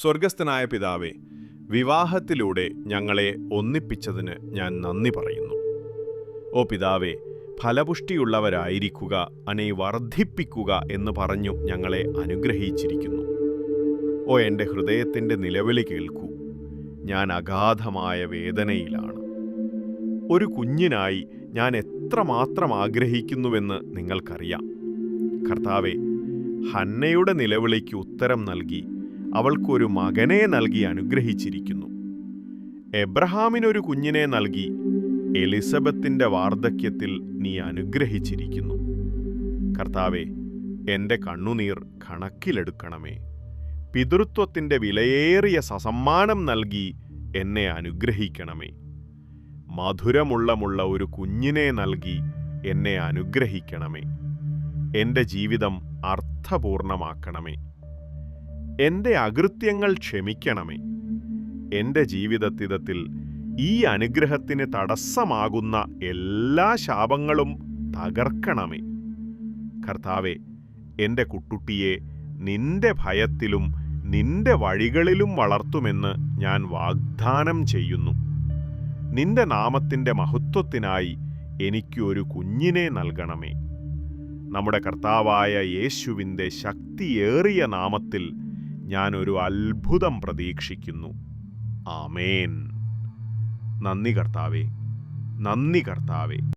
സ്വർഗസ്ഥനായ പിതാവേ വിവാഹത്തിലൂടെ ഞങ്ങളെ ഒന്നിപ്പിച്ചതിന് ഞാൻ നന്ദി പറയുന്നു. ഓ പിതാവേ ഫലപുഷ്ടിയുള്ളവരായിരിക്കുക അനെ വർദ്ധിപ്പിക്കുക എന്ന് പറഞ്ഞു ഞങ്ങളെ അനുഗ്രഹിച്ചിരിക്കുന്നു. ഓ എന്റെ ഹൃദയത്തിന്റെ നിലവിളി കേൾക്കൂ. ഞാൻ അഗാധമായ വേദനയിലാണ്. ഒരു കുഞ്ഞിനായി ഞാൻ എത്രമാത്രം ആഗ്രഹിക്കുന്നുവെന്ന് നിങ്ങൾക്കറിയാം. കർത്താവെ ഹന്നയുടെ നിലവിളിക്ക് ഉത്തരം നൽകി അവൾക്കൊരു മകനെ നൽകി അനുഗ്രഹിച്ചിരിക്കുന്നു. എബ്രഹാമിനൊരു കുഞ്ഞിനെ നൽകി എലിസബത്തിന്റെ വാർദ്ധക്യത്തിൽ നീ അനുഗ്രഹിച്ചിരിക്കുന്നു. കർത്താവെ എന്റെ കണ്ണുനീർ കണക്കിലെടുക്കണമേ. പിതൃത്വത്തിന്റെ വിലയേറിയ സസമ്മാനം നൽകി എന്നെ അനുഗ്രഹിക്കണമേ. മധുരമുള്ളമുള്ള ഒരു കുഞ്ഞിനെ നൽകി എന്നെ അനുഗ്രഹിക്കണമേ. എന്റെ ജീവിതം അർത്ഥപൂർണമാക്കണമേ. എന്റെ അകൃത്യങ്ങൾ ക്ഷമിക്കണമേ. എന്റെ ജീവിതത്തിതത്തിൽ ഈ അനുഗ്രഹത്തിന് തടസ്സമാകുന്ന എല്ലാ ശാപങ്ങളും തകർക്കണമേ. കർത്താവെ എന്റെ കുട്ടുട്ടിയെ നിന്റെ ഭയത്തിലും നിന്റെ വഴികളിലും വളർത്തുമെന്ന് ഞാൻ വാഗ്ദാനം ചെയ്യുന്നു. നിന്റെ നാമത്തിന്റെ മഹത്വത്തിനായി എനിക്ക് ഒരു കുഞ്ഞിനെ നൽകണമേ. നമ്മുടെ കർത്താവായ യേശുവിന്റെ ശക്തിയേറിയ നാമത്തിൽ ഞാൻ ഒരു അത്ഭുതം പ്രതീക്ഷിക്കുന്നു. ആമേൻ. നന്ദി കർത്താവേ. നന്ദി കർത്താവേ.